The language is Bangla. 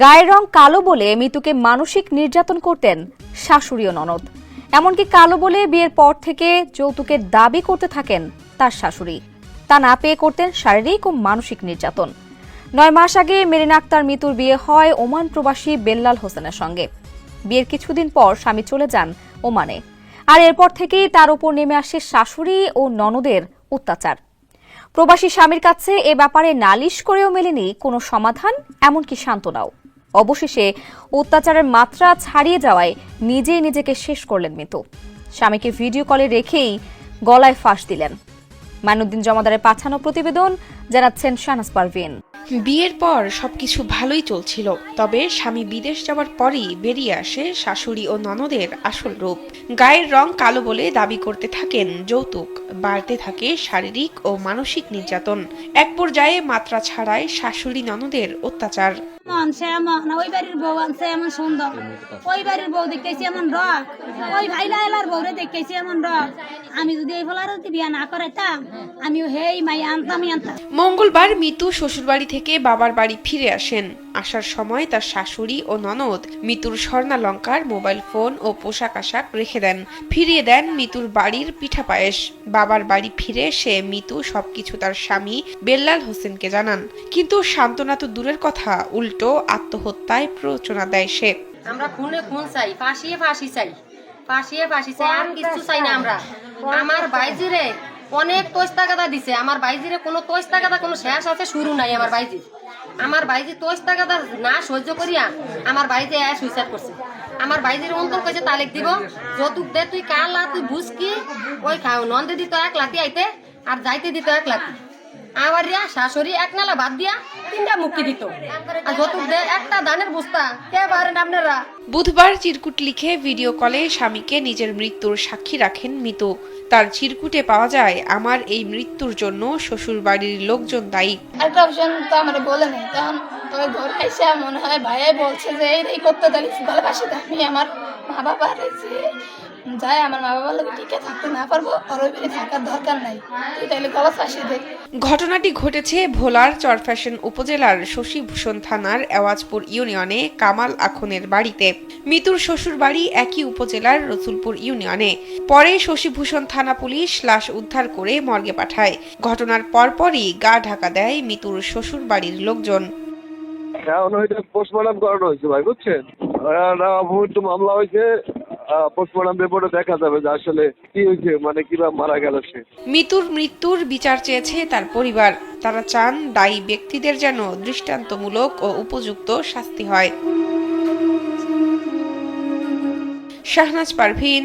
গায়ের রং কালো বলে মিতুকে মানসিক নির্যাতন করতেন শাশুড়ি ও ননদ। এমনকি কালো বলে বিয়ের পর থেকে যৌতুকের দাবি করতে থাকেন তার শাশুড়ি। তা না পেয়ে করতেন শারীরিক ও মানসিক নির্যাতন। নয় মাস আগে মেরিনা আক্তার মিতুর বিয়ে হয় ওমান প্রবাসী বেল্লাল হোসেনের সঙ্গে। বিয়ের কিছুদিন পর স্বামী চলে যান ওমানে। আর এরপর থেকেই তার উপর নেমে আসে শাশুড়ি ও ননদের অত্যাচার। প্রবাসী স্বামীর কাছে এ ব্যাপারে নালিশ করেও মেলেনি কোনো সমাধান, এমনকি সান্ত্বনাও। অবশেষে অত্যাচারের মাত্রা ছাড়িয়ে যাওয়ায় নিজেই নিজেকে শেষ করলেন মৃত। স্বামীকে ভিডিও কলে রেখেই গলায় ফাঁস দিলেন। মাইনুদ্দিন জমাদারের পাঠানো প্রতিবেদন জানাচ্ছেন শাহনাজ পারভিন। বিয়ের পর সবকিছু ভালোই চলছিল তবে স্বামী বিদেশ যাওয়ার পরই বেরিয়ে আসে শাশুড়ি ও ননদের আসল রূপ। গায়ের রং কালো বলে দাবি করতে থাকেন যৌতুক বাড়তে থাকে শারীরিক ও মানসিক নির্যাতন। এক পর্যায়ে মাত্রা ছাড়ায় শাশুড়ি ননদের অত্যাচার। আনছে এমন ওই বাড়ির বউ আনছে এমন সুন্দর। ওই বাড়ির বউ দেখতেছি এমন রক। ওই ভাইলা এলার বউরে দেখতেছি এমন রক। আমি যদি এই ফলার বিয়া না করাইতাম আমিও হেই মাই আনতামই আনতাম। মঙ্গলবার মিতু শ্বশুরবাড়ি থেকে বাবার বাড়ি ফিরে আসেন। আসার সময় তার শাশুড়ি ও ননদ মিতুর স্বর্ণালঙ্কার মোবাইল ফোন ও পোশাক আশাক রেখে দেন। ফিরিয়ে দেন মিতুর বাড়ির পিঠা পায়েস। বাবার বাড়ি ফিরে এসে মিতু সবকিছু তার স্বামী বেল্লাল হোসেনকে জানান। কিন্তু সান্ত্বনা তো দূরের কথা উল্টো আত্মহত্যায় প্ররোচনা দেয় সে। আমরা খুনে খুন চাই ফাঁসিয়ে ফাঁসি চাই। ফাঁসিয়ে ফাঁসি চাই আর কিছু চাই না আমরা। আমার বাইজিরে অনেক তোস্তা গাদা দিছে। আমার বাইজিরে কোনো তোস্তা গাদা কোনো শেষ আছে, শুরু নাই আমার বাইজির আমার বাইজি তোস্তা গাদা না সহ্য করিয়া আমার বাইজি আয়া সুইসাইড করছে। আমার বাইজির অন্তর কাছে তালেক দিব, যতুক দে, তুই কালা তুই বুঝকি ওই খাও, নন্দে দিত এক লাতি আইতে, আর যাইতে দিত এক লাতি। আমার রিয়া শাশুড়ি এক নালা বাদ দিয়া তিনটা মুক্তি দিত। আর যতুক দে, একটা দানের বস্তা, কে পারেন আপনারা? বুধবার চিরকুট লিখে ভিডিও কলে স্বামীকে নিজের মৃত্যুর সাক্ষী রাখেন মিতু। তার চিরকুটে পাওয়া যায় আমার এই মৃত্যুর জন্য শ্বশুর বাড়ির লোকজন দায়ী। অপশন তো আমার তখন ওই ঘরে এসে মনে হয় ভাইয়ে বলছে যে এই করতে গলা পাশে আমি আমার মা বাবা রয়েছে যাই আমার মা বাবার লোক টিকে থাকতে না পারব আর থাকার দরকার নাই। তুই তাইলে গলা পাশে দে। ঘটনাটি ঘটেছে ভোলার চরফ্যাশন উপজেলার শশীভূষণ থানার এওয়াজপুর ইউনিয়নে কামাল আখনের বাড়িতে। মিতুর শ্বশুর বাড়ি একই উপজেলার রসুলপুর ইউনিয়নে। পরে শশীভূষণ থানা পুলিশ লাশ উদ্ধার করে মর্গে পাঠায়। ঘটনার পরপরই গা ঢাকা দেয় মিতুর শ্বশুর বাড়ির লোকজন এখন পোস্টমর্টম করানো হয়েছে ভাই বুঝছেন? মামলা হয়েছে পোস্টমর্টম রিপোর্টে দেখা যাবে যে আসলে কি হয়েছে মানে কীভাবে মারা গেল সে। মিতুর মৃত্যুর বিচার চেয়েছে তার পরিবার। তারা চান দায়ী ব্যক্তিদের যেন দৃষ্টান্তমূলক ও উপযুক্ত শাস্তি হয়। শাহনাজ পারভিন